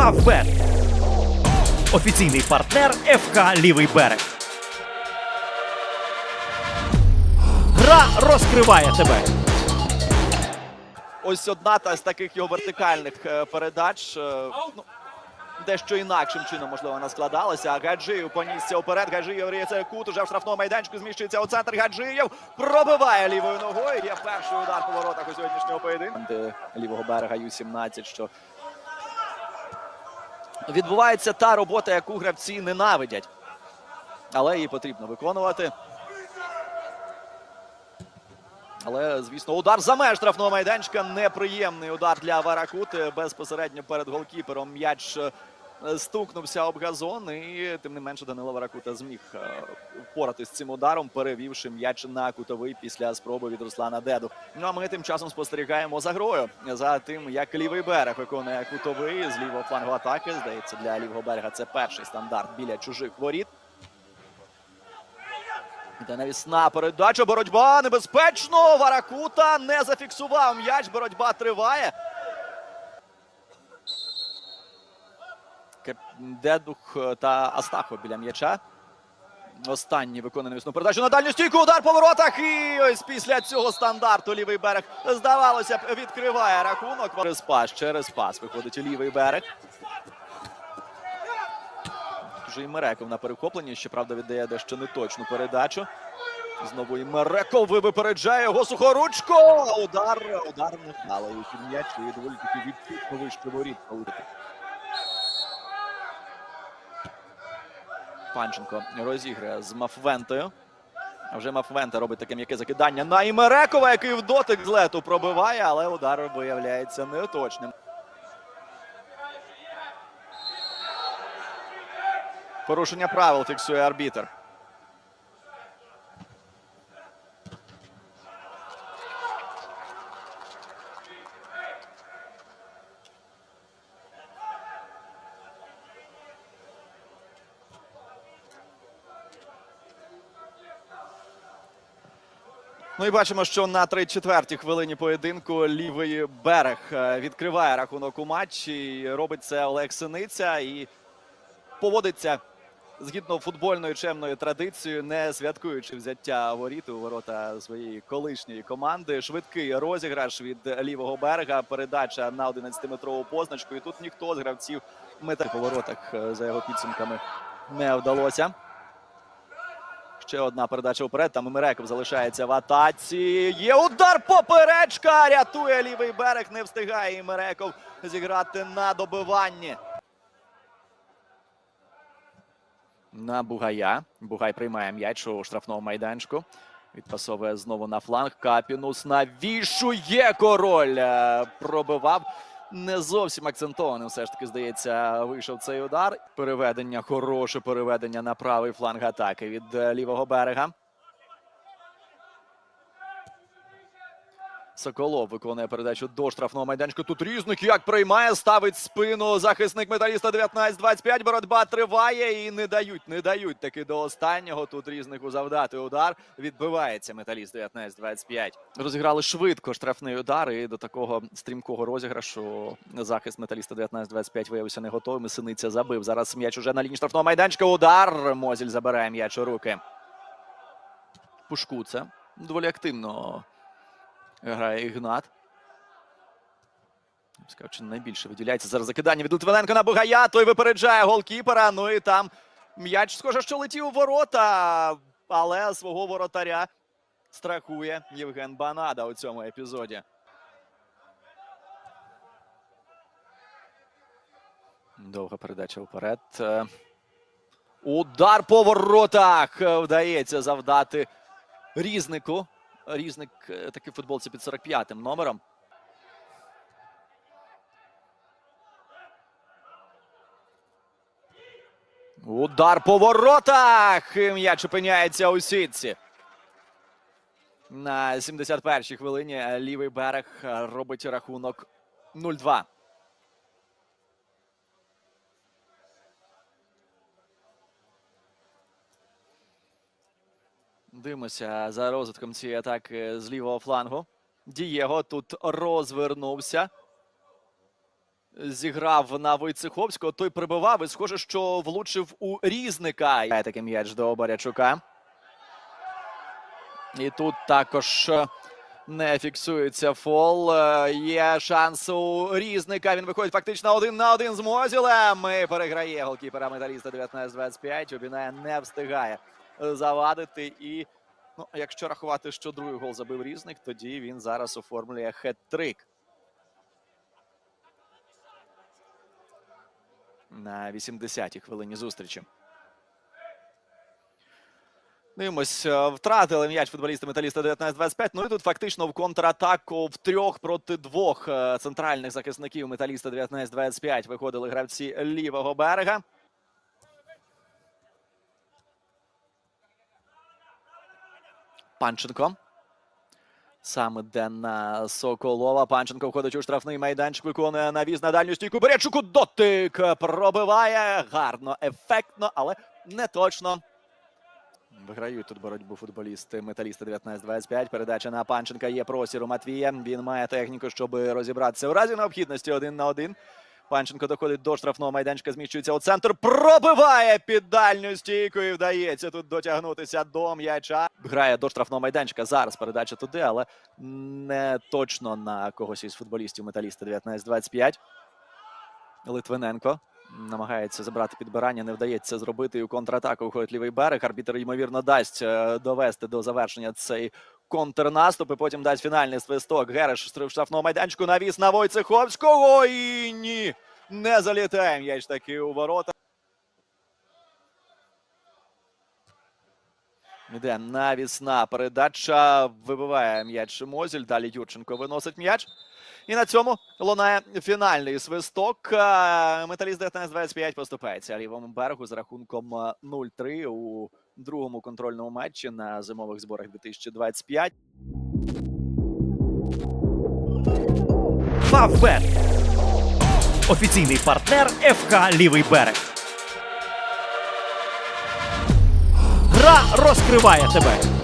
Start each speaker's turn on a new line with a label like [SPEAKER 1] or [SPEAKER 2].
[SPEAKER 1] Фавбет. Офіційний партнер ФК Лівий берег. Гра розкриває тебе.
[SPEAKER 2] Ось одна та з таких його вертикальних е, передач. е, ну, Дещо інакшим чином, можливо, вона складалася. Гаджиєв понісся вперед. Гаджиєв ріється кут уже в штрафному майданчику. Зміщується у центр. Гаджиєв пробиває лівою ногою. Є перший удар по воротах у сьогоднішнього поєдинку. Лівого берега Ю-17, що відбувається та робота, яку гравці ненавидять. Але її потрібно виконувати. Але, звісно, удар за меж штрафного майданчика. Неприємний удар для Варакути. Безпосередньо перед голкіпером м'яч стукнувся об газон. І тим не менше Данило Варакута зміг е, впоратись з цим ударом, перевівши м'яч на кутовий після спроби від Руслана Деду. Ну а ми тим часом спостерігаємо за грою за тим, як лівий берег виконує кутовий з лівого флангу атаки. Здається, для лівого берега це перший стандарт біля чужих воріт. Іде навісна передача. Боротьба небезпечно. Варакута не зафіксував м'яч. Боротьба триває. Дедух та Астахо біля м'яча. Останній виконує навісну передачу на дальню стійку. Удар по воротах. І ось після цього стандарту лівий берег, здавалося б, відкриває рахунок. Через пас, через пас виходить лівий берег. Вже і Мереков на перехопленні. Щоправда, віддає дещо неточну передачу. Знову і Мереков випереджає його сухоручко. Удар, удар не. М'яч і доволі таки відчутно вище воріт Панченко розіграє з Мафвентою. А вже Мафвента робить таке м'яке закидання на Імерекова, який в дотик з лету пробиває, але удар виявляється неточним. Порушення правил фіксує арбітр. Ну і бачимо, що на 34-й хвилині поєдинку лівий берег е, відкриває рахунок у матчі. Робить це Олег Синиця і поводиться згідно футбольної чемної традицією, не святкуючи взяття воріт у ворота своєї колишньої команди. Швидкий розіграш від лівого берега. Передача на 11-метрову позначку. І тут ніхто з гравців мета по воротах е, за його підсумками не вдалося. Ще одна передача вперед. Там Миреков залишається в атаці. Є удар поперечка. Рятує лівий берег. Не встигає Імереков зіграти на добиванні. На Бугая. Бугай приймає м'яч у штрафному майданчику. Відпасовує знову на фланг. Капінус навішує король. Е, Пробивав. Не зовсім акцентованим, все ж таки, здається, вийшов цей удар. Переведення, хороше переведення на правий фланг атаки від е, лівого берега. Соколов виконує передачу до штрафного майданчика. Тут різник як приймає, ставить спину захисник металіста 19-25. Боротьба триває і не дають, не дають таки до останнього. Тут різнику завдати удар. Відбивається металіст 19-25. Розіграли швидко штрафний удар. І до такого стрімкого розіграшу захист металіста 19-25 виявився не готовим. І Синиця забив. Зараз м'яч уже на лінії штрафного майданчика. Удар. Мозіль забирає м'яч у руки. Пушкуца. Доволі активно грає Ігнат. Чи найбільше виділяється зараз закидання від Литвиненка на Бугая. Той випереджає голкіпера. Ну і там м'яч, схоже, що летів у ворота, але свого воротаря страхує Євген Банада у цьому епізоді. Довга передача вперед. Удар по воротах вдається завдати різнику. Різник е, таки футболці під 45-м номером. Удар по воротах. М'яч опиняється у сітці. На 71-й хвилині лівий берег робить рахунок 0-2. Дивимося за розвитком цієї атаки з лівого флангу. Дієго тут розвернувся. зіграв на Войцеховського. Той прибивав і схоже, що влучив у різника. Такий м'яч до Борячука. І тут також не фіксується фол. Є шанс у різника. Він виходить фактично один на один з Мозілем. І переграє голкіпера металіста 19-25. Обінає не встигає завадити. І ну, якщо рахувати, що другий гол забив різник, тоді він зараз оформлює хет-трик. На 80-й хвилині зустрічі. Дивимось, е, втратили м'яч футболісти металіста 19-25. Ну і тут фактично в контратаку в трьох проти двох е, центральних захисників металіста 19-25 виходили гравці лівого берега. Панченко. Саме де Соколова. Панченко входить у штрафний майданчик, виконує навіз на дальню стійку. Беречуку дотик пробиває гарно, ефектно, але не точно. Виграють тут боротьбу футболісти металіста 19-25. Передача на Панченка є простір у Матвія. Він має техніку, щоб розібратися у разі необхідності один на один. Панченко доходить до штрафного майданчика, зміщується у центр. Пробиває під дальню стійку і вдається тут дотягнутися до м'яча. Грає до штрафного майданчика. Зараз передача туди, але не точно на когось із футболістів металіста 19-25. Литвиненко намагається забрати підбирання, не вдається зробити. У контратаку виходить лівий берег. Арбітер, ймовірно, дасть е, довести до завершення цей контрнаступ. І потім дасть фінальний свисток. Гереш в штрафному майданчику навіс на Войцеховського. І ні, не залітає м'яч таки у ворота. Іде навісна передача. Вибиває м'яч Мозіль. Далі Юрченко виносить м'яч. І на цьому лунає фінальний свисток. Металіст 19-25 поступається лівому берегу з рахунком е, 0-3 у другому контрольному матчі на зимових зборах 2025.
[SPEAKER 1] Фавбет. Офіційний партнер ФК Лівий берег. Гра розкриває тебе.